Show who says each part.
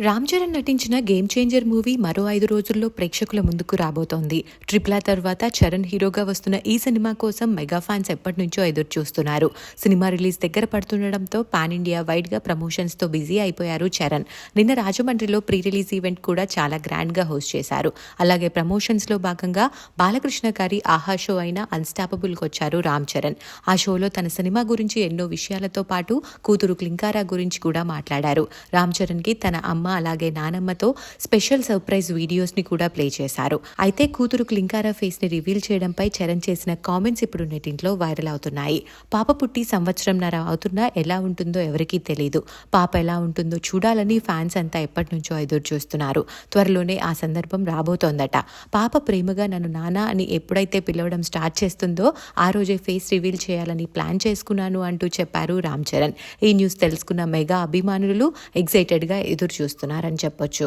Speaker 1: రామ్ చరణ్ నటించిన game changer movie మరో ఐదు రోజుల్లో ప్రేక్షకుల ముందుకు రాబోతోంది. ట్రిపుల్ తర్వాత చరణ్ హీరోగా వస్తున్న ఈ సినిమా కోసం మెగా ఫ్యాన్స్ ఎప్పటి నుంచో ఎదురు చూస్తున్నారు సినిమా రిలీజ్ దగ్గర పడుతుండటంతో పాన్ ఇండియా వైడ్గా ప్రమోషన్స్తో బిజీ అయిపోయారు చరణ్. నిన్న రాజమండ్రిలో ప్రీ రిలీజ్ ఈవెంట్ కూడా చాలా గ్రాండ్గా హోస్ట్ చేశారు. అలాగే ప్రమోషన్స్లో భాగంగా బాలకృష్ణ గారి ఆహా షో అయిన అన్స్టాపబుల్ వచ్చారు రామ్ చరణ్. ఆ షోలో తన సినిమా గురించి ఎన్నో విషయాలతో పాటు కూతురు క్లింకారా గురించి కూడా మాట్లాడారు. రామ్ చరణ్కి తన అమ్మ అలాగే నానమ్మతో స్పెషల్ సర్ప్రైజ్ వీడియోస్ని కూడా ప్లే చేశారు. అయితే కూతురు క్లింకారా ఫేస్ని రివీల్ చేయడంపై చరణ్ చేసిన కామెంట్స్ ఇప్పుడు నెటింట్లో వైరల్ అవుతున్నాయి. పాప పుట్టి సంవత్సరంన్నర అవుతున్నా ఎలా ఉంటుందో ఎవరికీ తెలియదు పాప ఎలా ఉంటుందో చూడాలని ఫ్యాన్స్ అంతా ఎప్పటి నుంచో ఎదురు చూస్తున్నారు. త్వరలోనే ఆ సందర్భం రాబోతోందట. పాప ప్రేమగా నన్ను నానా అని ఎప్పుడైతే పిలవడం స్టార్ట్ చేస్తుందో ఆ రోజే ఫేస్ రివీల్ చేయాలని ప్లాన్ చేసుకున్నాను అంటూ చెప్పారు రామ్ చరణ్. ఈ న్యూస్ తెలుసుకున్న మెగా అభిమానులు ఎగ్జైటెడ్గా ఎదురు చేస్తున్నారని చెప్పొచ్చు.